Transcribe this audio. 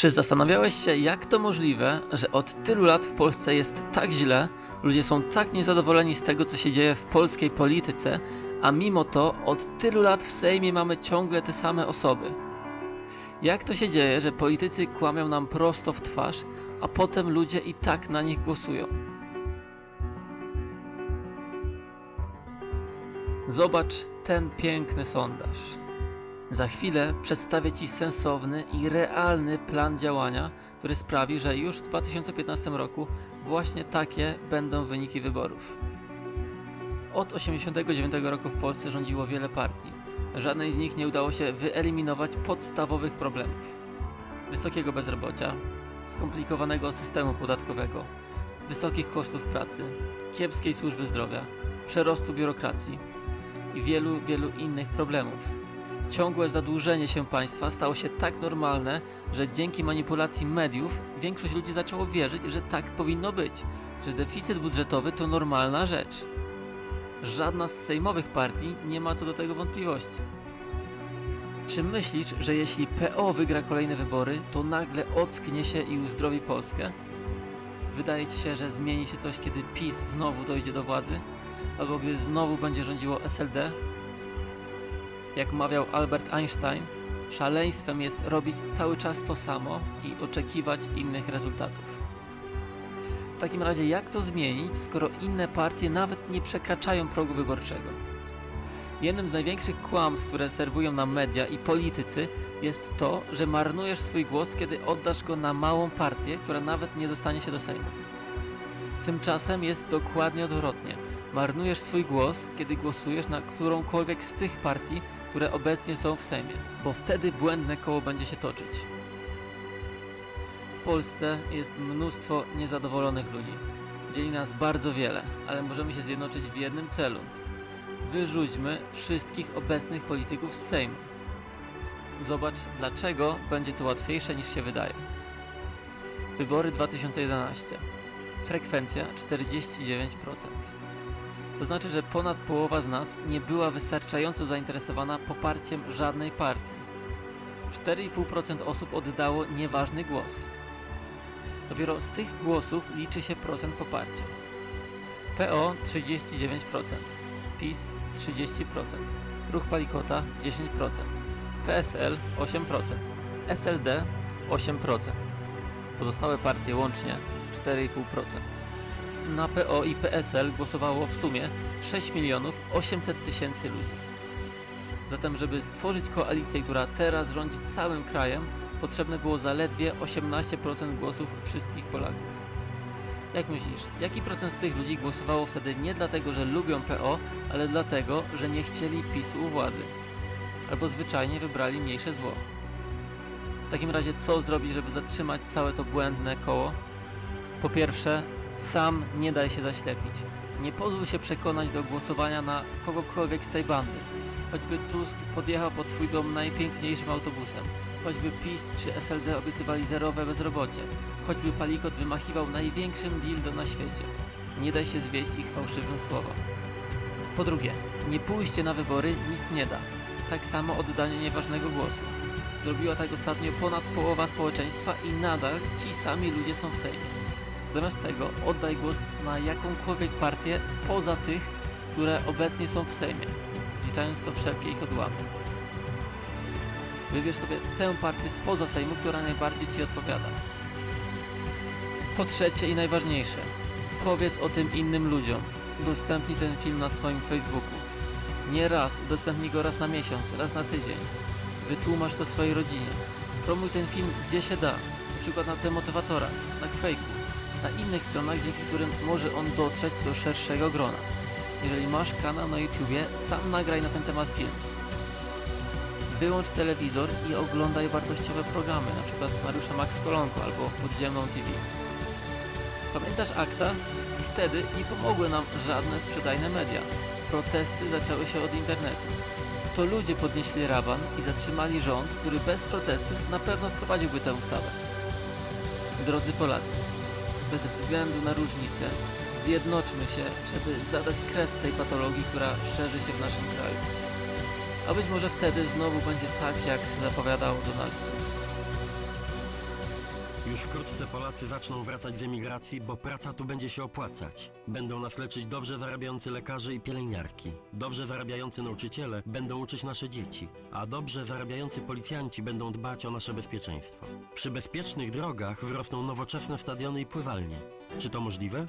Czy zastanawiałeś się, jak to możliwe, że od tylu lat w Polsce jest tak źle, ludzie są tak niezadowoleni z tego, co się dzieje w polskiej polityce, a mimo to od tylu lat w Sejmie mamy ciągle te same osoby? Jak to się dzieje, że politycy kłamią nam prosto w twarz, a potem ludzie i tak na nich głosują? Zobacz ten piękny sondaż. Za chwilę przedstawię Ci sensowny i realny plan działania, który sprawi, że już w 2015 roku właśnie takie będą wyniki wyborów. Od 1989 roku w Polsce rządziło wiele partii. Żadnej z nich nie udało się wyeliminować podstawowych problemów: wysokiego bezrobocia, skomplikowanego systemu podatkowego, wysokich kosztów pracy, kiepskiej służby zdrowia, przerostu biurokracji i wielu, wielu innych problemów. Ciągłe zadłużenie się państwa stało się tak normalne, że dzięki manipulacji mediów większość ludzi zaczęło wierzyć, że tak powinno być, że deficyt budżetowy to normalna rzecz. Żadna z sejmowych partii nie ma co do tego wątpliwości. Czy myślisz, że jeśli PO wygra kolejne wybory, to nagle ocknie się i uzdrowi Polskę? Wydaje ci się, że zmieni się coś, kiedy PiS znowu dojdzie do władzy? Albo gdy znowu będzie rządziło SLD? Jak mawiał Albert Einstein, szaleństwem jest robić cały czas to samo i oczekiwać innych rezultatów. W takim razie, jak to zmienić, skoro inne partie nawet nie przekraczają progu wyborczego? Jednym z największych kłamstw, które serwują nam media i politycy, jest to, że marnujesz swój głos, kiedy oddasz go na małą partię, która nawet nie dostanie się do Sejmu. Tymczasem jest dokładnie odwrotnie. Marnujesz swój głos, kiedy głosujesz na którąkolwiek z tych partii, które obecnie są w Sejmie, bo wtedy błędne koło będzie się toczyć. W Polsce jest mnóstwo niezadowolonych ludzi. Dzieli nas bardzo wiele, ale możemy się zjednoczyć w jednym celu. Wyrzućmy wszystkich obecnych polityków z Sejmu. Zobacz, dlaczego będzie to łatwiejsze niż się wydaje. Wybory 2011. Frekwencja 49%. To znaczy, że ponad połowa z nas nie była wystarczająco zainteresowana poparciem żadnej partii. 4,5% osób oddało nieważny głos. Dopiero z tych głosów liczy się procent poparcia. PO 39%, PiS 30%, Ruch Palikota 10%, PSL 8%, SLD 8%. Pozostałe partie łącznie 4,5% na PO i PSL głosowało w sumie 6 milionów 800 tysięcy ludzi. Zatem, żeby stworzyć koalicję, która teraz rządzi całym krajem, potrzebne było zaledwie 18% głosów wszystkich Polaków. Jak myślisz, jaki procent z tych ludzi głosowało wtedy nie dlatego, że lubią PO, ale dlatego, że nie chcieli PiSu u władzy? Albo zwyczajnie wybrali mniejsze zło? W takim razie co zrobić, żeby zatrzymać całe to błędne koło? Po pierwsze, sam nie daj się zaślepić. Nie pozwól się przekonać do głosowania na kogokolwiek z tej bandy. Choćby Tusk podjechał pod twój dom najpiękniejszym autobusem. Choćby PiS czy SLD obiecywali zerowe bezrobocie. Choćby Palikot wymachiwał największym dildo na świecie. Nie daj się zwieść ich fałszywym słowom. Po drugie, nie pójście na wybory nic nie da. Tak samo oddanie nieważnego głosu. Zrobiła tak ostatnio ponad połowa społeczeństwa i nadal ci sami ludzie są w Sejmie. Zamiast tego oddaj głos na jakąkolwiek partię spoza tych, które obecnie są w Sejmie, wliczając to wszelkie ich odłamy. Wybierz sobie tę partię spoza Sejmu, która najbardziej Ci odpowiada. Po trzecie i najważniejsze, powiedz o tym innym ludziom. Udostępnij ten film na swoim Facebooku. Nie raz, udostępnij go raz na miesiąc, raz na tydzień. Wytłumacz to swojej rodzinie. Promuj ten film gdzie się da, na przykład na demotywatorach, na Quake'u na innych stronach, dzięki którym może on dotrzeć do szerszego grona. Jeżeli masz kanał na YouTubie, sam nagraj na ten temat film. Wyłącz telewizor i oglądaj wartościowe programy, np. Mariusza Max Kolonko albo Podziemną TV. Pamiętasz akta? I wtedy nie pomogły nam żadne sprzedajne media. Protesty zaczęły się od internetu. To ludzie podnieśli raban i zatrzymali rząd, który bez protestów na pewno wprowadziłby tę ustawę. Drodzy Polacy, bez względu na różnice, zjednoczmy się, żeby zadać kres tej patologii, która szerzy się w naszym kraju. A być może wtedy znowu będzie tak, jak zapowiadał Donald Tusk. Już wkrótce Polacy zaczną wracać z emigracji, bo praca tu będzie się opłacać. Będą nas leczyć dobrze zarabiający lekarze i pielęgniarki. Dobrze zarabiający nauczyciele będą uczyć nasze dzieci, a dobrze zarabiający policjanci będą dbać o nasze bezpieczeństwo. Przy bezpiecznych drogach wyrosną nowoczesne stadiony i pływalnie. Czy to możliwe?